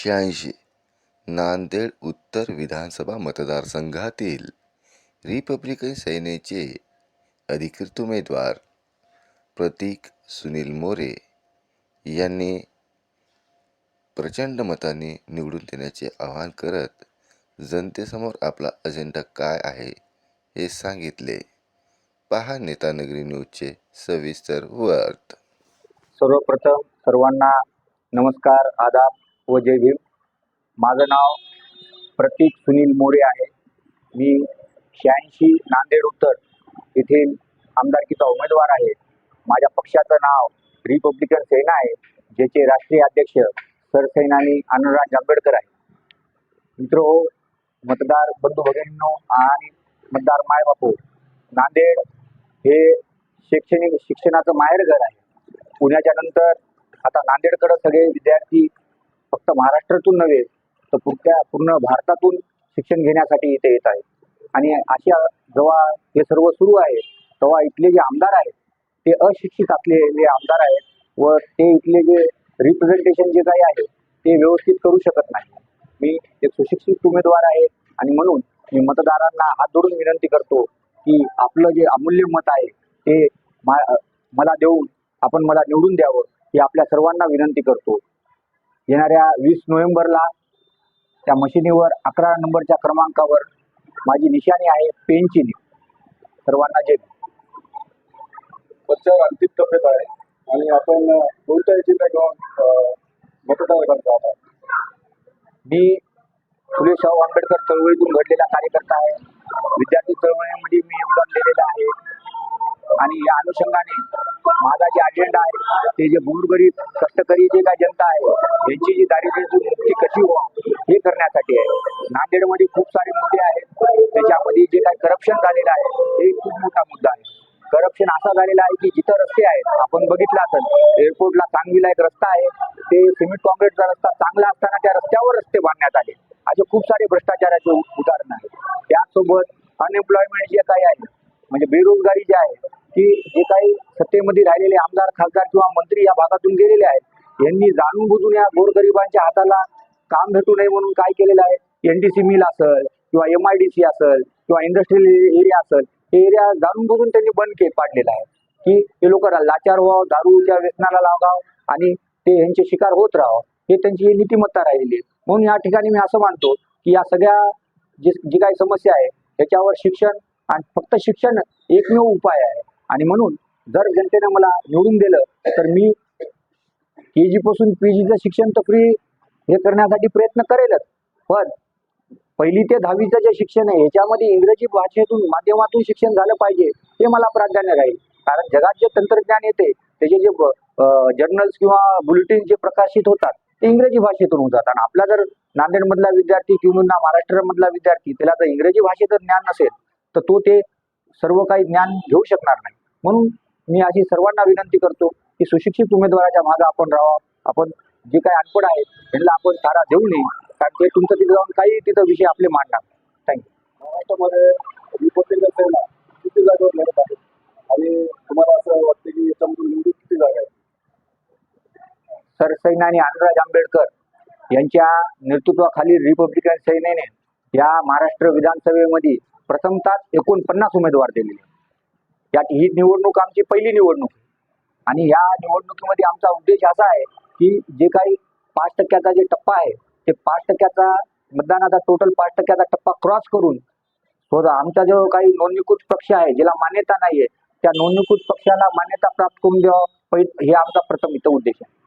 शहाऐंशी. नांदेड उत्तर विधानसभा मतदारसंघातील रिपब्लिकन सेनेचे अधिकृत उमेदवार प्रतीक सुनील मोरे यांनी प्रचंड मताने निवडून देण्याचे आवाहन करत जनतेसमोर आपला अजेंडा काय आहे हे सांगितले. पहा नेतानगरी न्यूजचे सविस्तर वर्त सर्वप्रथम सर्वांना नमस्कार आदाब. व जय भीम. माझं नाव प्रतीक सुनील मोरे आहे. मी शहाऐंशी नांदेड उत्तर येथील आमदारकीचा उमेदवार आहे. माझ्या पक्षाचं नाव रिपब्लिकन सेना आहे ज्याचे राष्ट्रीय अध्यक्ष सरसेनानी अनुराज आंबेडकर आहे. मित्र हो मतदार बंधू भगिनींनो आणि मतदार मायबापू नांदेड हे शैक्षणिक शिक्षणाचं माहेरघर आहे. पुण्याच्या नंतर आता नांदेडकडं सगळे विद्यार्थी फक्त महाराष्ट्रातून नव्हे तर पुढच्या पूर्ण भारतातून शिक्षण घेण्यासाठी इथे येत आहेत आणि अशा जेव्हा हे सर्व सुरू आहे तेव्हा इथले जे आमदार आहेत ते अशिक्षित असलेले आमदार आहेत व ते इथले जे रिप्रेझेंटेशन जे काही आहे ते व्यवस्थित करू शकत नाही. मी एक सुशिक्षित उमेदवार आहे आणि म्हणून मी मतदारांना हात जोडून विनंती करतो की आपलं जे अमूल्य मत आहे ते मला देऊन आपण मला निवडून द्यावं ही आपल्या सर्वांना विनंती करतो. येणाऱ्या वीस नोव्हेंबरला त्या मशिनीवर अकरा नंबरच्या क्रमांकावर माझी निशाणी आहे पेनची सर्वांना भीम. पक्षावर अंतिम टप्प्यात आहे आणि आपण कोणत्या एजेंडा घेऊन मतदार करतो आता मी फुले शाहू आंबेडकर चळवळीतून घडलेला कार्यकर्ता आहे. विद्यार्थी चळवळीमध्ये मी योगदान दिलेलं आहे. आणि या अनुषंगाने माझा जे अजेंडा आहे ते जे गोरगरीब कष्टकरी जे काय जनता आहे यांची जी दारिद्र्याची मुक्ती कशी हो हे करण्यासाठी आहे. नांदेडमध्ये खूप सारे मुद्दे आहेत. त्याच्यामध्ये जे काय करप्शन झालेलं आहे हे खूप मोठा मुद्दा आहे. करप्शन असा झालेला आहे की जिथं रस्ते आहेत आपण बघितलं असेल एअरपोर्टला सांगलीला एक रस्ता आहे. ते सिमेंट कॉन्क्रीटचा रस्ता चांगला असताना त्या रस्त्यावर रस्ते बांधण्यात आले. असे खूप सारे भ्रष्टाचाराचे उ- उदाहरण आहेत. त्यासोबत अनएम्प्लॉयमेंट जे काही आहे म्हणजे बेरोजगारी जी आहे की जे काही सत्तेमध्ये राहिलेले आमदार खासदार किंवा मंत्री या भागातून गेलेले आहेत यांनी जाणून बुजून या गोरगरिबांच्या हाताला काम भेटू नये म्हणून काय केलेलं आहे? एनडीसी मिल असेल किंवा एम आय डी सी असेल किंवा इंडस्ट्रियल एरिया असेल हे एरिया जाणून बुजून त्यांनी बंद के पाडलेला आहे. की हे लोक लाचार व्हावं दारूच्या व्यसनाला लागाव आणि ते यांचे शिकार होत राहावं हे त्यांची नीतिमत्ता राहिलेली आहे. म्हणून या ठिकाणी मी असं मानतो की या सगळ्या जी जी काही समस्या आहे त्याच्यावर शिक्षण आणि फक्त शिक्षण एकमेव उपाय आहे. आणि म्हणून जर जनतेनं मला निवडून दिलं तर मी के जी पासून पी जीचं शिक्षण तर फ्री हे करण्यासाठी प्रयत्न करेलच. पण पहिली ते दहावीचं जे शिक्षण आहे याच्यामध्ये इंग्रजी भाषेतून माध्यमातून शिक्षण झालं पाहिजे हे मला प्राधान्य राहील. कारण जगात जे तंत्रज्ञान येते त्याचे जे जर्नल्स किंवा बुलेटिन जे प्रकाशित होतात ते इंग्रजी भाषेतून होतात. आणि आपला जर नांदेडमधला विद्यार्थी किंवा महाराष्ट्रामधला विद्यार्थी त्याला जर इंग्रजी भाषेचं ज्ञान नसेल तर तो ते सर्व काही ज्ञान घेऊ शकणार नाही. म्हणून मी अशी सर्वांना विनंती करतो की सुशिक्षित उमेदवाराच्या मागे आपण राहावं. आपण जे काही अनपड आहेत त्यांना आपण तारा देऊ नये. कारण ते तुमचं तिथे जाऊन काही तिथं विषय आपले मांडणार. थँक्यू महाराष्ट्रामध्ये रिपब्लिकन सेना किती जागेवर लढत आहे? आणि तुम्हाला असं वाटतं की याच्यामधून निवडून किती जागा आहे अनुराज आंबेडकर यांच्या नेतृत्वाखाली रिपब्लिकन सेनेने या महाराष्ट्र विधानसभेमध्ये प्रथमतः एकोणपन्नास उमेदवार दिलेले यात ही निवडणूक आमची पहिली निवडणूक आणि या निवडणुकीमध्ये आमचा उद्देश असा आहे की जे काही पाच टक्क्याचा जे टप्पा आहे ते पाच टक्क्याचा मतदानाचा टोटल पाच टक्क्याचा टप्पा क्रॉस करून आमचा जो काही नोंदणीकृत पक्ष आहे ज्याला मान्यता नाही आहे त्या नोंदणीकृत पक्षाला मान्यता प्राप्त करून द्यावं हे आमचा प्रथम इथं उद्देश आहे.